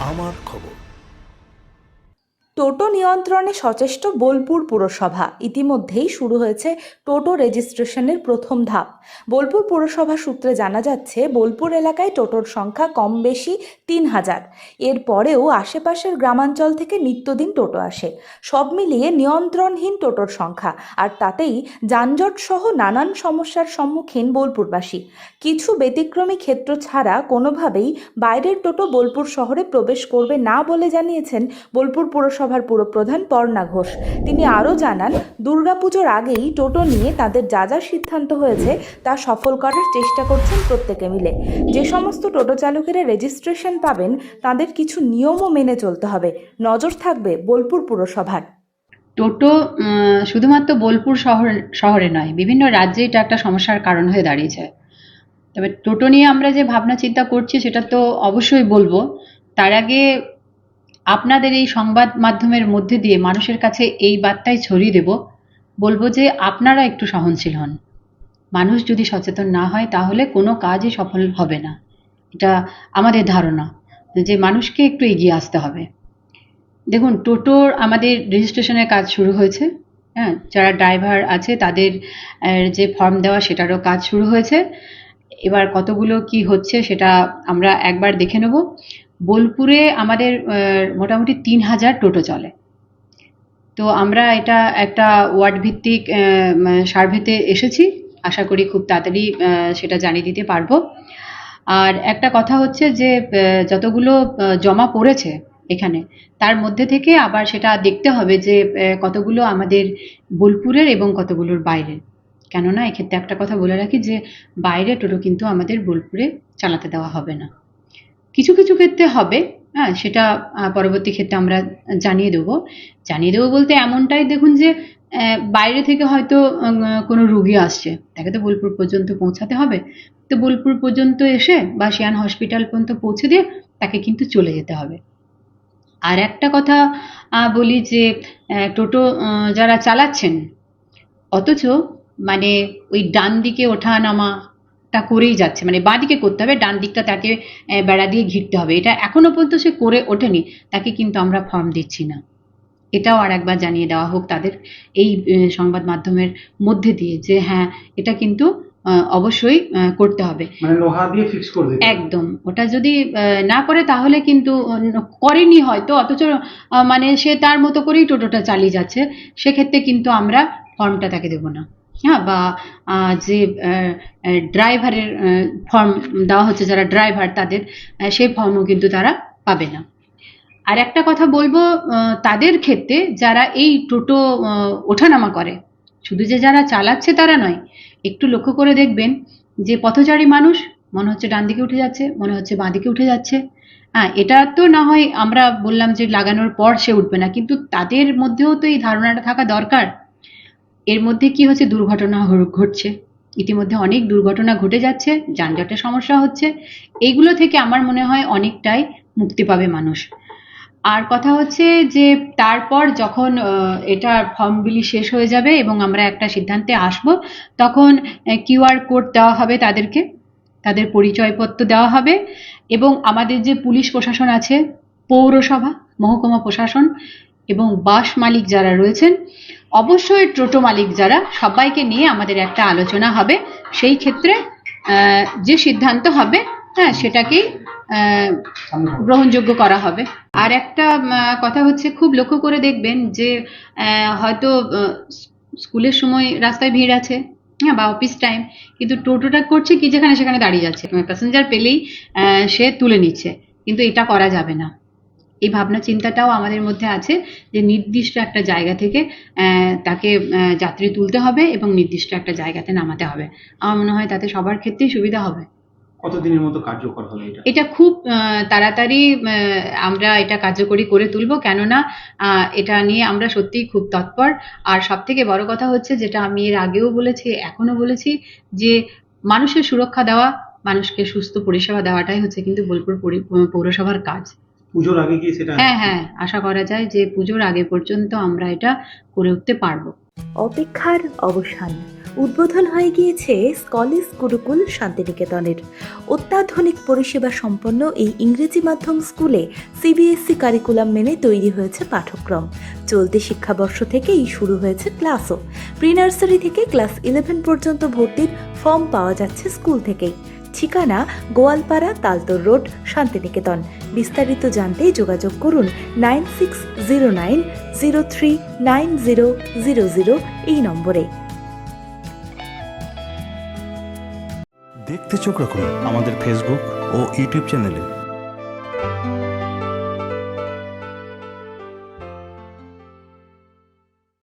আমার খবর। টোটো নিয়ন্ত্রণে সচেষ্ট বোলপুর পুরসভা। ইতিমধ্যেই শুরু হয়েছে টোটো রেজিস্ট্রেশনের প্রথম ধাপ। বোলপুর পুরসভা সূত্রে জানা যাচ্ছে, বোলপুর এলাকায় টোটোর সংখ্যা কম বেশি তিন হাজার। এরপরেও আশেপাশের গ্রামাঞ্চল থেকে নিত্যদিন টোটো আসে। সব মিলিয়ে নিয়ন্ত্রণহীন টোটোর সংখ্যা, আর তাতেই যানজট সহ নানান সমস্যার সম্মুখীন বোলপুরবাসী। কিছু ব্যতিক্রমী ক্ষেত্র ছাড়া কোনোভাবেই বাইরের টোটো বোলপুর শহরে প্রবেশ করবে না বলে জানিয়েছেন বোলপুর পুরসভার পুরপ্রধান পর্ণা ঘোষ। তিনি আরও জানান, দুর্গাপুজোর আগেই টোটো নিয়ে তাদের যা যা সিদ্ধান্ত হয়েছে তা সফল করার চেষ্টা করছেন প্রত্যেকে মিলে। যে সমস্ত টোটো চালকেরা রেজিস্ট্রেশন পাবেন, তাদের কিছু নিয়মও মেনে চলতে হবে। নজর থাকবে বোলপুর পুরসভার। টোটো শুধুমাত্র বোলপুর শহর, শহরে নয়, বিভিন্ন রাজ্যে এটা একটা সমস্যার কারণ হয়ে দাঁড়িয়েছে। তবে টোটো নিয়ে আমরা যে ভাবনা চিন্তা করছি, সেটা তো অবশ্যই বলব। তার আগে আপনাদের এই সংবাদ মাধ্যমের মধ্যে দিয়ে মানুষের কাছে এই বার্তাই ছড়িয়ে দেব, বলব যে আপনারা একটু সহনশীল হন। মানুষ যদি সচেতন না হয়, তাহলে কোনো কাজই সফল হবে না। এটা আমাদের ধারণা যে মানুষকে একটু এগিয়ে আসতে হবে। দেখুন, টোটোর আমাদের রেজিস্ট্রেশনের কাজ শুরু হয়েছে। হ্যাঁ যারা ড্রাইভার আছে, তাদের যে ফর্ম দেওয়া, সেটারও কাজ শুরু হয়েছে। এবার কতগুলো কি হচ্ছে, সেটা আমরা একবার দেখে নেব। বোলপুরে আমাদের মোটামুটি তিন হাজার টোটো চলে। তো আমরা এটা একটা ওয়ার্ড ভিত্তিক সার্ভেতে এসেছি। আশা করি খুব তাড়াতাড়ি সেটা জানিয়ে দিতে পারব। আর একটা কথা হচ্ছে যে যতগুলো জমা পড়েছে এখানে, তার মধ্যে থেকে আবার সেটা দেখতে হবে যে কতগুলো আমাদের বোলপুরের এবং কতগুলোর বাইরের। কেননা এক্ষেত্রে একটা কথা বলে রাখি যে বাইরে টোটো কিন্তু আমাদের বোলপুরে চালাতে দেওয়া হবে না। কিছু কিছু ক্ষেত্রে হবে। হ্যাঁ সেটা পরবর্তী ক্ষেত্রে আমরা জানিয়ে দেবো। জানিয়ে দেবো বলতে এমনটাই, দেখুন যে বাইরে থেকে হয়তো কোনো রুগী আসছে। তাকে তো বোলপুর পর্যন্ত পৌঁছাতে হবে। তো বোলপুর পর্যন্ত এসে বা শিয়ান হসপিটাল পর্যন্ত পৌঁছে দিয়ে তাকে কিন্তু চলে যেতে হবে। আর একটা কথা বলি যে টোটো যারা চালাচ্ছেন, অথচ মানে ওই ডান দিকে ওঠা নামাটা করেই যাচ্ছে। মানে বাঁ দিকে করতে হবে ডান দিকটা তাকে বেড়া দিয়ে ঘিরতে হবে। এটা এখনও পর্যন্ত সে করে ওঠেনি তাকে কিন্তু আমরা ফর্ম দিচ্ছি না। এটাও আর একবার জানিয়ে দেওয়া হোক তাদের এই সংবাদ মাধ্যমের মধ্যে দিয়ে যে হ্যাঁ এটা কিন্তু অবশ্যই করতে হবে। মানে হবে। একদম। ওটা যদি আহ, না করে তাহলে কিন্তু করেনি হয়তো অথচ মানে সে তার মতো করেই টোটোটা চালিয়ে যাচ্ছে সেক্ষেত্রে কিন্তু আমরা ফর্মটা তাকে দেবো না। হ্যাঁ বা যে ড্রাইভারের ফর্ম দেওয়া হচ্ছে, যারা ড্রাইভার তাদের সেই ফর্মও কিন্তু তারা পাবে না। আর একটা কথা বলব তাদের ক্ষেত্রে যারা এই টোটো ওঠানামা করে, শুধু যে যারা চালাচ্ছে তারা নয়, একটু লক্ষ্য করে দেখবেন যে পথচারী মানুষ, মনে হচ্ছে ডান দিকে উঠে যাচ্ছে, মনে হচ্ছে বাঁ দিকে উঠে যাচ্ছে। হ্যাঁ এটা তো না হয় আমরা বললাম যে লাগানোর পর সে উঠবে না, কিন্তু তাদের মধ্যেও তো এই ধারণাটা থাকা দরকার। এর মধ্যে কি হচ্ছে? দুর্ঘটনা ঘটছে। ইতিমধ্যে অনেক দুর্ঘটনা ঘটে যাচ্ছে, যানজটের সমস্যা হচ্ছে। এগুলো থেকে আমার মনে হয় অনেকটাই মুক্তি পাবে মানুষ। আর কথা হচ্ছে যে, তারপর যখন এটা ফর্মগুলি শেষ হয়ে যাবে এবং আমরা একটা সিদ্ধান্তে আসব, তখন কিউআর কোড দেওয়া হবে তাদেরকে। তাদের পরিচয়পত্র দেওয়া হবে এবং আমাদের যে পুলিশ প্রশাসন আছে, পৌরসভা, মহকুমা প্রশাসন এবং বাস মালিক যারা রয়েছেন অবশ্যই টোটো মালিক যারা, সবাইকে নিয়ে আমাদের একটা আলোচনা হবে। সেই ক্ষেত্রে যে সিদ্ধান্ত হবে হ্যাঁ সেটাকেই গ্রহণযোগ্য করা হবে। আর একটা কথা হচ্ছে, খুব লক্ষ্য করে দেখবেন যে হয়তো স্কুলের সময় রাস্তায় ভিড় আছে হ্যাঁ বা অফিস টাইম, কিন্তু টোটোটা করছে কি যেখানে সেখানে দাঁড়িয়ে যাচ্ছে প্যাসেঞ্জার পেলেই সে তুলে নিচ্ছে, কিন্তু এটা করা যাবে না। এই ভাবনা চিন্তাটাও আমাদের মধ্যে আছে যে নির্দিষ্ট একটা জায়গা থেকে তাকে যাত্রী তুলতে হবে এবং নির্দিষ্ট একটা জায়গাতে নামাতে হবে। আমার মনে হয় তাতে সবার ক্ষেত্রেই সুবিধা হবে। কতদিনের মতো কার্যকর হবে এটা? এটা খুব তাড়াতাড়ি আমরা এটা কার্যকরী করে তুলব। কেননা এটা নিয়ে আমরা সত্যিই খুব তৎপর। আর সব থেকে বড় কথা হচ্ছে যেটা আমি এর আগেও বলেছি এখনও বলেছি যে মানুষের সুরক্ষা দেওয়া মানুষকে সুস্থ পরিষেবা দেওয়াটাই হচ্ছে কিন্তু বোলপুর পরি- পৌরসভার কাজ। পুজোর আগে কি সেটা হ্যাঁ হ্যাঁ আশা করা যায় যে পুজোর আগে পর্যন্ত আমরা এটা করে উঠতে পারব। অপেক্ষার অবসান। উদ্বোধন হয়ে গিয়েছে স্কলিস গুরুকুল শান্তিনিকেতনের। অত্যাধুনিক পরিষেবা সম্পন্ন এই ইংরেজি মাধ্যম স্কুলে সিবিএসসি কারিকুলাম মেনে তৈরি হয়েছে পাঠ্যক্রম। চলতি শিক্ষাবর্ষ থেকেই শুরু হয়েছে ক্লাসও। প্রি নার্সারি থেকে ক্লাস ইলেভেন পর্যন্ত ভর্তির ফর্ম পাওয়া যাচ্ছে স্কুল থেকেই। ঠিকানা গোয়ালপাড়া তালতর রোড, শান্তিনিকেতন। বিস্তারিত জানতে যোগাযোগ করুন nine six zero nine zero three nine zero zero zero এই নম্বরে। দেখতে চোখ রাখুন আমাদের ফেসবুক ও ইউটিউব চ্যানেলে